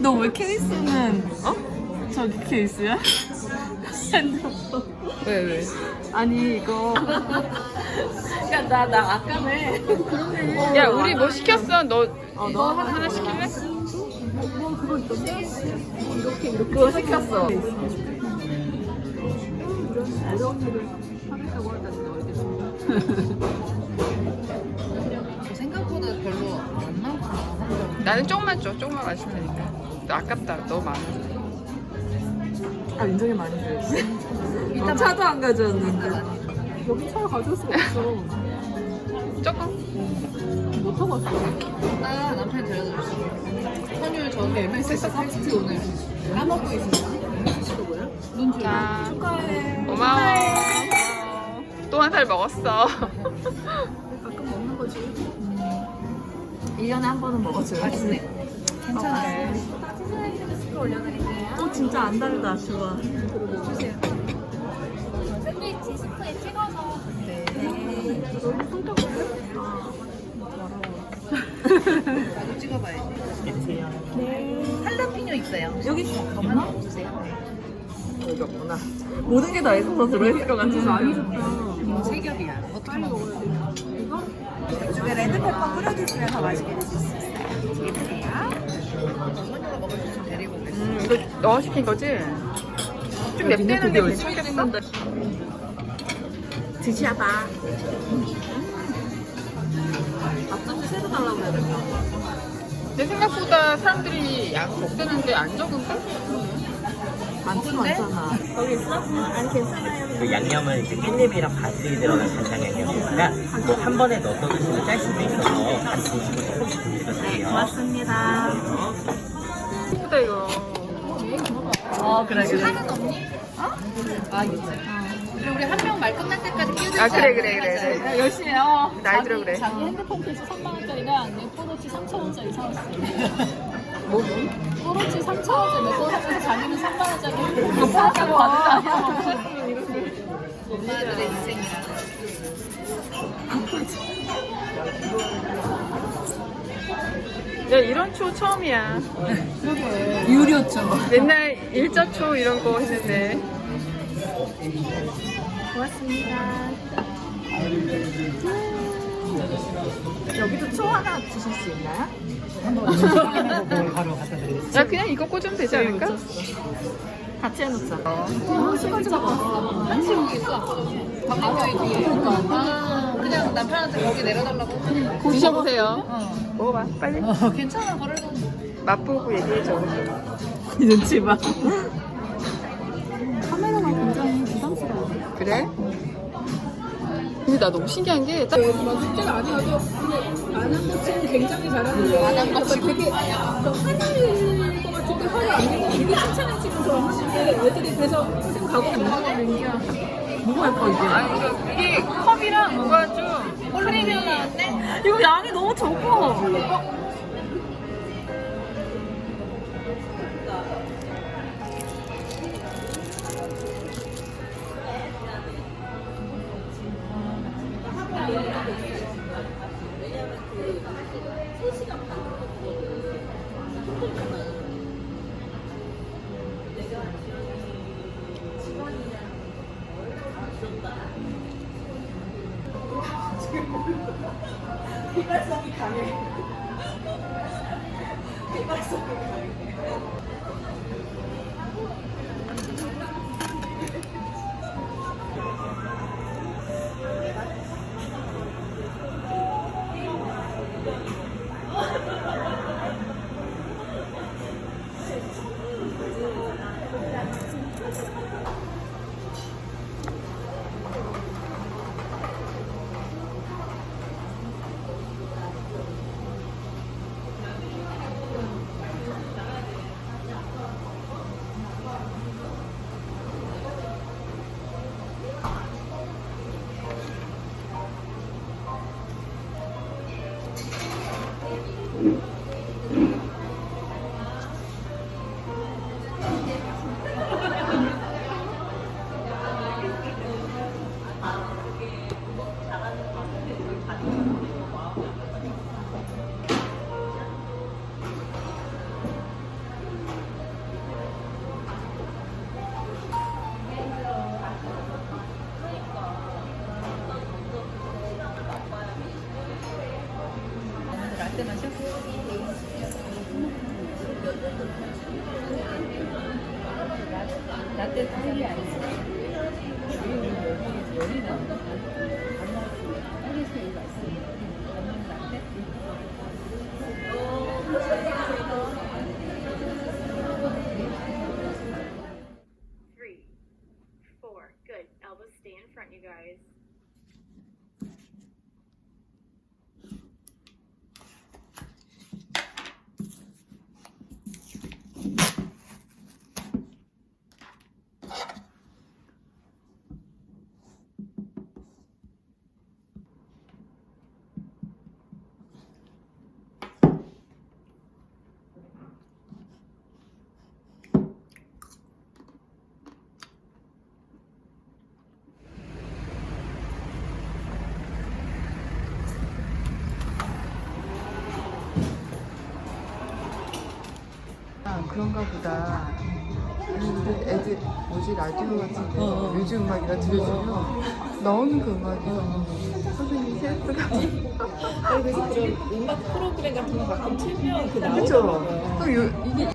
너 왜 케이스는 어? 저기 케이스야? 핸드폰. 왜 왜? 아니 이거. 야 나 나 아까네. 야 우리 뭐 시켰어? 너 어, 너 하나 시킬래? 그거 시켰어. 생각보다 별로 안 많구 나. 나는 조금만 줘. 조금만 마시면 되니까. 너 아깝다. 너무 많아. 아 인정이 많이 줘야지. 어, 차도 안 가져왔는데. 여기 차를 가져올 수가 없어. 조금. 못 타고 왔어. 아, 남편이 데려다줬어. 선율 저기 MSS 텍스트 오늘 까먹고 있었어. 눈 줄. 자, 축하해. 고마워. 또 한 살 먹었어. 가끔 먹는 거지. 1년에 한 번은 먹어줘야지. 맛있네. 괜찮아. 어, 진짜 안 달다. 좋아. 샌드위치 스프에 찍어서 나도 찍어봐야지. 할라피뇨 있어요. 여기 있어. 없나? 없으세요? 여기 없구나. 모든 게다 있어서 들어있을 것 같아서. 많이 좋다. 이거 세 겹이야. 어떻게 먹어야 돼? 이 쪽에 레드페퍼 뿌려주시면 더 맛있게 드실 수 있어요. 오겠어. 음, 이거 너 시킨 거지? 좀 맵대는데 괜찮겠어? 드셔봐. 앞접시 새로 달라고 해야 될까? 내 생각보다 사람들이 양 먹대는데 안 적은데? 많지 많잖아. 거기 있어? 아니 괜찮아요. 그 양념은 이제 깻잎이랑 바질이 들어간 간장 양 념이니까 뭐한 번에 넣어서 드시면 짤 수도 있어서 같이 드시고 조금씩 드셔주세요. 고맙습니다. 예쁘다 이거. 어 그래 그래. 아. 그래, 우리 한 명 말 끝날 때까지 끼우자. 아 그래 그래 그래. 그래. 열심히 해. 나이 들어 그래. 자기 핸드폰 케이스 3만 원짜리가 맥포로치 3천 원짜리 사왔어. 뭐? 포로치 3천 원짜리 맥포 사면서 자기는 3만 원짜리 이거 사고 받는 거 아니야? 엄마들의 인생이라. 야 이런 초 처음이야. 유료죠. 맨날 일자초 이런 거 했는데. 고맙습니다. 여기도 초 하나 주실 수 있나요? 야 그냥 이거 꽂으면 되지 않을까? 같이 해놓자. 시간제 먹었어. 한시 여기 있어. 뒤에. 아, 그냥 남편한테 거기 내려달라고. 드셔보세요. 어. 먹어봐 빨리. 어, 괜찮아, 그래도. 맛보고 얘기해줘. 이 눈치 봐. 카메라가 굉장히 부담스러워. 그래? 근데 나 너무 신기한 게 딱. 숙제를 안 해도 안한 것치는 굉장히 잘하는 거 안한 것 되게 더 화낼 것 같은데 안 내고 되게 칭찬해 주면서 하는데 애들이 그래서 선생님 가고 있는 뭐가 예뻐 이게? 아니 이거 이게 컵이랑 뭐가 좀 크림이 이거 양이 너무 적어. 휘발성이 강해. 휘발성이 강해. 라떼 마셔? 라떼 타일이 아니지. 열이 나. 안 먹었어. 딸기에서 여기 맛있어. 안 먹는 라떼? Three, four, good. Elbows stay in front, you guys. 아 그런가 보다. 근데 애들 뭐지 라디오 같은데 요즘 음악 이런 들려주면 나오는 그 음악이 선생님 센스가 그래서 음악 프로그램 같은 거 가끔 틀면 그 나오더라고요. 그쵸? 또 요, 이게